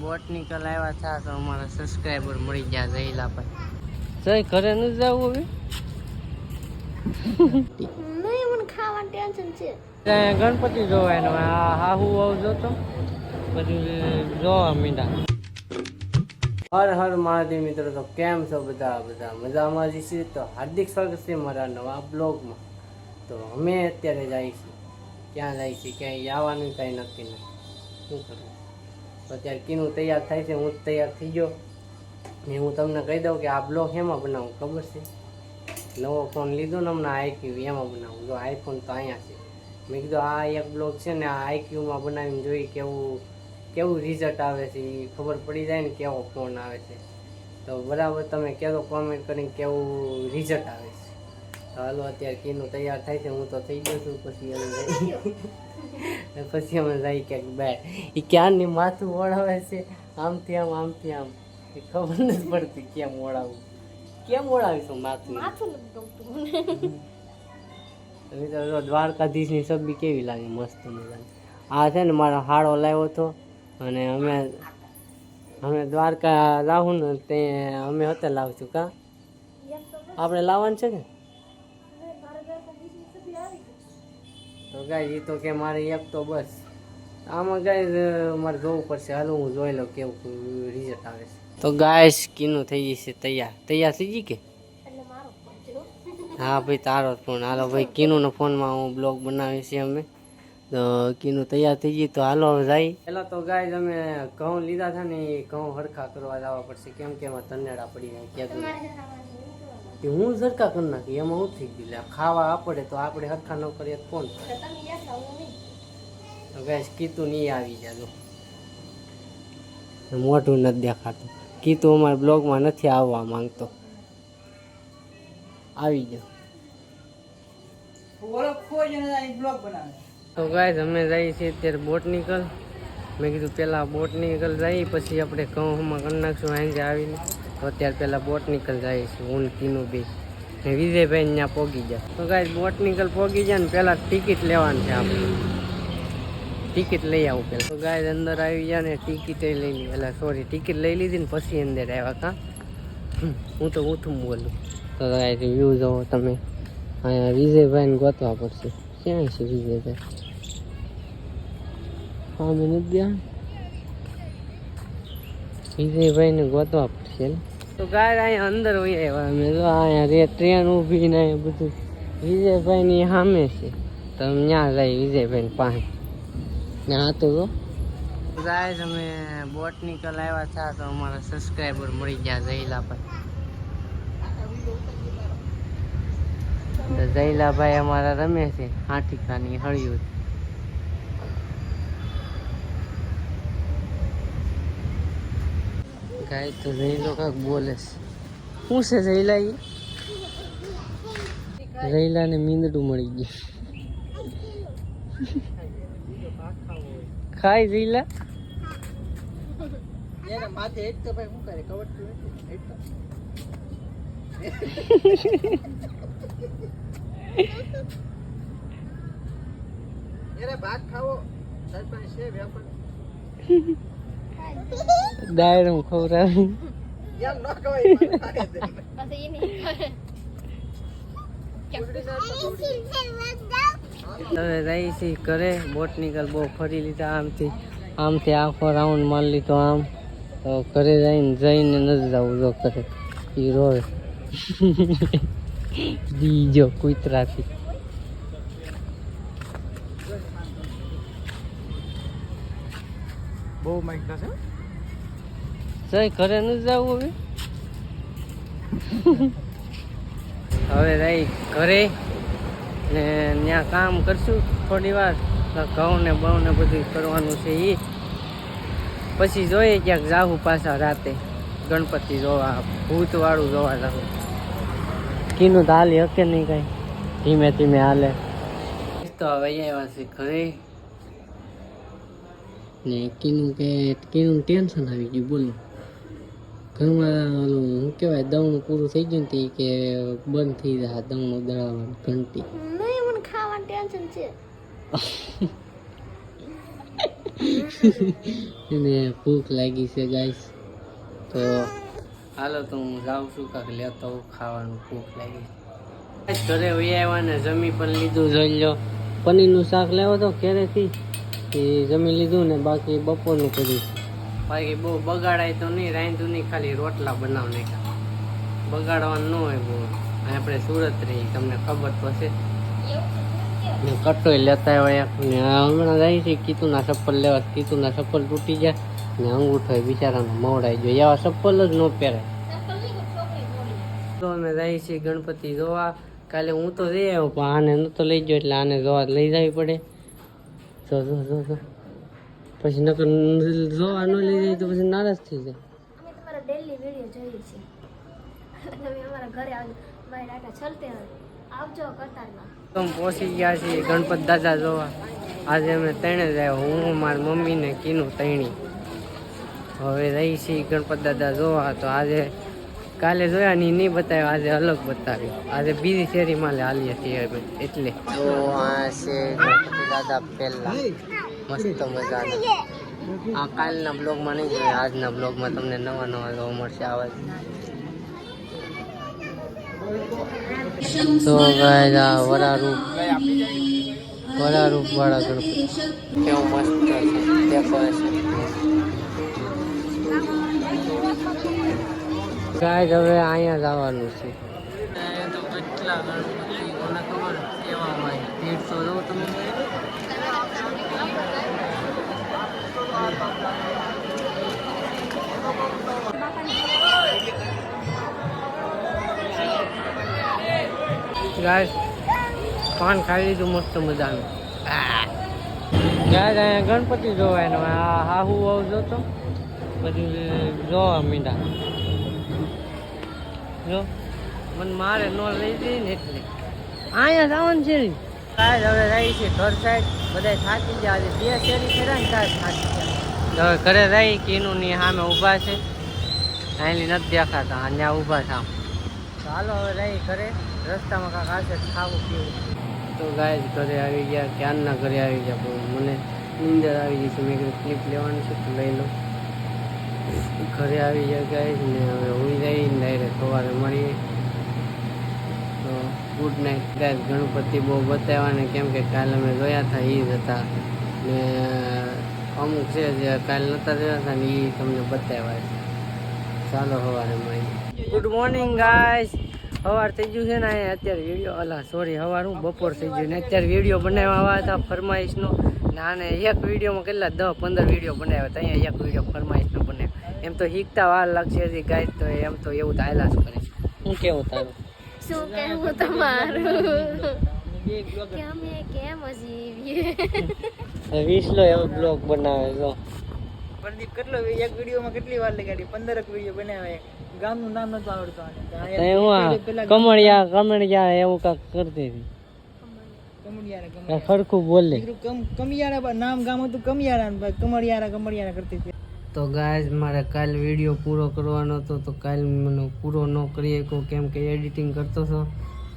Botanical આવ્યા હતા તો અમારા સબસ્ક્રાઈબર મળી ગયા જઈલા પર જઈ ઘરે ન જવું હવે? નહીં મને ખાવાનું ટેન્શન છે. ગણપતિ જોવાય આ હાહુ આવ જોતો. પછી જોવા મીંડા. હર હર મહાદેવ મિત્રો તો કેમ છો બધા? બધા મજામાં જ છીએ. તો હાર્દિક સ્વાગત છે મારા નવા બ્લોગમાં. તો અમે અત્યારે જાય છીએ. ક્યાં જાય છે ક્યાંય આવવાનું કાંઈ નક્કી નથી. શું કરવું? અત્યારે કીનું તૈયાર થાય છે, હું તૈયાર થઈ ગયો. ને હું તમને કહી દઉં કે આ બ્લોગ એમાં બનાવું, ખબર છે? નવો ફોન લીધો ને હમણાં આઈક્યુ એમાં બનાવું. જો આઈફોન તો અહીંયા છે. મેં કીધું, આ એક બ્લોગ છે ને આ આઈક્યુમાં બનાવીને જોઈ કેવું કેવું રિઝલ્ટ આવે છે એ ખબર પડી જાય ને કેવો ફોન આવે છે. તો બરાબર તમે કહેતો કોમેન્ટ કરીને કેવું રિઝલ્ટ આવે છે. હાલો અત્યારે કીનું તૈયાર થાય છે હું તો થઈ ગયો છું પછી અમે પછી અમે જાય ક્યાંક બે. એ ક્યારની માથું ઓળાવે છે? આમથી આમ આમથી આમ. એ ખબર નથી પડતી કેમ ઓળાવું. કેમ ઓળાવીશું માથું? તમે તો દ્વારકાધીશની સબ્જી કેવી લાગે મસ્ત મજાની આ છે ને મારો હાડો લાવ્યો હતો અને અમે અમે દ્વારકા લાવું ને તે અમે હોતે લાવશું કા? આપણે લાવવાનું છે કે? તો ગાય એ તો કે મારે એક તો બસ. આમાં ગાય મારે જોવું પડશે. હાલો હું જોઈ લઉં કેવું રિઝલ્ટ આવે છે. તો ગાય કીનું થઈ જશે તૈયાર. તૈયાર થઈ ગઈ કે? હો. ભાઈ તારો ફોન હાલો ભાઈ કીનુંનો ફોનમાં હું બ્લોગ બનાવીએ છીએ અમે. તો કીનું તૈયાર થઈ ગઈ તો હાલો હવે જાય. પહેલાં તો ગાય અમે ઘઉં લીધા હતા ને એ ઘઉં હરખા કરવા જવા પડશે. કેમ કે એમાં તનેડા પડી જાય ક્યાં કે હું સરખા કરી નાખી એમાં હું થઈ ગયું ખાવા આપડે તો આપણે હરખા ન કરીએ તો કોણ? તો તો ગાય કીતું નહીં આવી જાજો મોઢું નથી દેખાતું. કીતું અમારા બ્લોગમાં નથી આવવા માંગતો. આવી જાઓ તો ગાય અમે જઈએ છીએ અત્યારે બોટનિકલ. મેં કીધું પહેલાં બોટનિકલ જઈએ પછી આપણે ઘઉંમાં કરી નાખશું આજે આવીને. તો અત્યારે પહેલાં બોટનિકલ જાય છે, હું બી. ને વિજયભાઈ ત્યાં પોગી જાય તો કાંઈ બોટનિકલ પોગી જાય ને પહેલાં ટિકિટ લેવાની છે આપણે. ટિકિટ લઈ આવું પહેલાં. તો ગાય અંદર આવી ગયા ને ટિકિટ લઈ લીધી. એટલે સોરી ટિકિટ લઈ લીધી ને પછી અંદર આવ્યા કાં હું તો ઉઠું બોલું. તો વ્યૂ જોવો તમે. અહીંયા વિજયભાઈને ગોતવા પડશે. ક્યાં છે વિજયભાઈ? હા મેં નથી ગયા? વિજયભાઈને ગોતવા પડશે ને? તો ગાય અહીંયા અંદર હોય આવ્યા અમે તો અહીંયા રે ટ્રેન ઊભી ને બધું. વિજયભાઈની સામે છે. તો ત્યાં જાય વિજયભાઈ પાસે. ને આ ગાય અમે બોટનિકલ આવ્યા હતા તો અમારા સબસ્ક્રાઈબર મળી ગયા જયલાભાઈ. તો જઈલાભાઈ અમારા રમે છે. હાથીખાની હળિયું ગાય તો રહીલો કાક બોલે શું છે રહીલા ઈ જઈલા ને મીંદડું મળી ગયું ખાય રહીલા ભાત ખાવો સરપંચ છે એ નહીં કરે. હવે રહી છે ઘરે બોટનિકલ બહુ ફરી લીધા આમથી આમથી આખો રાઉન્ડ મારી લીધો આમ તો ઘરે જઈને જઈને નથી જવું જો ઘરે એ રોય બીજો કૂતરાથી બહુ માઇક છે? જઈ ઘરે નથી જવું હવે? હવે રહી ઘરે ને ત્યાં કામ કરશું થોડી વાર. ઘઉં ને બહુ ને બધું કરવાનું છે એ પછી જોઈએ ક્યાંક જાવું પાછા રાતે. ગણપતિ જોવા, ભૂતવાળું જોવા જવું કીનું તો હાલી હકે નહીં કાંઈ? ધીમે ધીમે હાલે. તો હવે છે ઘરે. ને કીનું કે કીનું ટેન્શન આવી ગયું બોલું ઘરમાં ઓલું શું કહેવાય દવણું પૂરું થઈ ગયું તે કે બંધ થઈ જાય દવણું દળાવવાનું ઘંટી. નહીં મને ખાવાનું ટેન્શન છે. એને ભૂખ લાગી છે ગાઈસ. તો હાલો તો હું જાઉં છું કાંક લેતો ખાવાનું ભૂખ લાગી. ઘરે વહી આવ્યા ને જમી પણ લીધું જોઈ લો પનીરનું શાક લેવો તો ક્યારેથી એ જમી લીધું ને બાકી બપોરનું કર્યું. બાકી બહુ બગાડાય તો નહીં, રાંધું નહીં, ખાલી રોટલા બનાવ નાખ્યા. બગાડવાનું ન હોય બહુ. આપણે સુરત રહી તમને ખબર તો છે ને કટોય લેતા આવ્યા ને હમણાં જાય છે, કીતુના ચપ્પલ લેવા. કીતુના ચપ્પલ તૂટી જાય ને અંગૂઠો બિચારાનો મવડાઈ ગયો. એવા ચપ્પલ જ ન પહેરે તો અમે જાય છીએ ગણપતિ જોવા. કાલે હું તો જઈ આવ્યો, પણ આને નહોતો લઈ ગયો, એટલે આને જોવા લઈ જવી પડે. જો જો જો જો પછી નકર જોવા ન લઈ જાય તો પછી નારાજ થઈ જાય. અમે તમારા ડેલી વીડિયો જોઈએ છીએ તમે અમારા ઘરે આવજો મારી ડાટા ચલતે આવજો કતારમાં. તો પહોંચી ગયા છીએ ગણપત દાદા જોવા. આજે અમે તણે જાય હું મારી મમ્મીને કીનું તણી. હવે રહી છીએ ગણપત દાદા જોવા. તો આજે કાલે જોયા ની નહીં બતાવ્યો, આજે અલગ બતાવ્યો. આજે બીજી શેરીમાં લે હાલીએ છીએ અમે, એટલે. તો આ છે દાદા પહેલા મસ્ત મજાના. આ કાલના બ્લોગમાં નહીં જોઈએ આજના બ્લોગમાં તમને નવા નવા જોવા મળશે આવા તો ગાય આ વરારૂપ વરારૂપ વાળા ગણપતિ કેવું મસ્ત ડેકોરેશન ગાય હવે અહીંયા જવાનું છે. તો ખબર કેવા હોય તો જો તમે પાન ખાઈ લીધું મસ્ત મજાનું. ગાય અહીંયા ગણપતિ જોવાય આ હાહુ આવું જોતો. બધું જોવા મીંડા. જો મને મારે ન લઈ જઈ ને એટલે. અહીંયા જવાનું છે ને. સાહેબ હવે રહી છે ઘર સાઈડ બધા થાકી ગયા. આજે બે શેરી કર્યા ને સાહેબ થાકી ગયા. હવે ઘરે રહી કીનું ની સામે ઊભા છે. અહીંની નથી દેખાતા અને ઊભા છે આમ. ચાલો હવે રહી ઘરે. રસ્તામાં કાંક આશે ખાવું પીવું. તો ગાય ઘરે આવી ગયા ક્યારના ઘરે આવી ગયા મને નીંદર આવી ગઈ છે. મેં કીધું ક્લિપ લેવાની છે તો લઈ લો ઘરે આવી ગયા ગાય ને હવે હોઈ ને ડાયરેક્ટ સવારે મળીએ. તો ગુડ નાઇટ ગાય ગણપતિ બહુ બતાવ્યા ને કેમ કે કાલે અમે જોયા હતા એ જ હતા. ને અમુક છે જે કાલે નહોતા જોયા હતા ને એ તમને બતાવ્યા. છે ચાલો સવારે મળીએ. ગુડ મોર્નિંગ ગાઈસ સવાર થઈ ગયું છે ને અહીંયા. અત્યારે વીડિયો અલા સોરી સવાર હું, બપોર થઈ ગયું ને અત્યારે વીડિયો બનાવવા આવ્યા હતા ફરમાઈશનો. ને આને એક વિડીયોમાં કેટલા દસ પંદર વીડિયો બનાવ્યા હતા. અહીંયા એક વીડિયો ફરમાઈશનો બનાવ્યો. એમ તો શીખતા વાર લાગશે હજી ગાય તો એમ તો એવું તો હાયલા જ કરે હું કેવું તારું? શું કહેવું તમારું? કે અમે કેમ હજી વિસલો એવો બ્લોગ બનાવે જો. પ્રદીપ કેટલો એક વિડીયોમાં કેટલી વાર લગાડી? પંદરક વીડિયો બનાવ્યા ગામનું નામ નતું આવડતું કમળિયા કમળિયા એવું કાંક કરતી હતી. કમળિયારા કમળિયારા. બોલે. કમિયારા નામ ગામ હતું કમિયારા ને ભાઈ કમળિયારા કમળિયારા કરતી હતી. તો ગાય મારે કાલ વીડિયો પૂરો કરવાનો હતો, તો કાલ મને પૂરો ન કરી શકો કેમ કે એડિટિંગ કરતો હતો.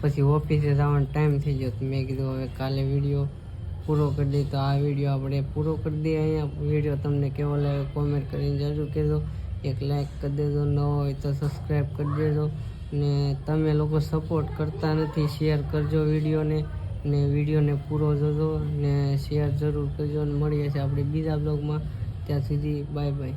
પછી ઓફિસે જવાનો ટાઈમ થઈ ગયો, તો મેં કીધું હવે કાલે વીડિયો પૂરો કરી દઈએ. તો આ વીડિયો આપણે પૂરો કરી દઈએ અહીંયા. વીડિયો તમને કેવો લાગે કોમેન્ટ કરીને જરૂર કહેજો. એક લાઈક કરી દેજો, ન હોય તો સબસ્ક્રાઈબ કરી દેજો. ને તમે લોકો સપોર્ટ કરતા નથી શેર કરજો વિડીયોને ને. વિડીયોને પૂરો જોજો ને શેર જરૂર કરજો. ને મળીએ છીએ આપણે બીજા બ્લોગમાં ત્યાં સુધી બાય બાય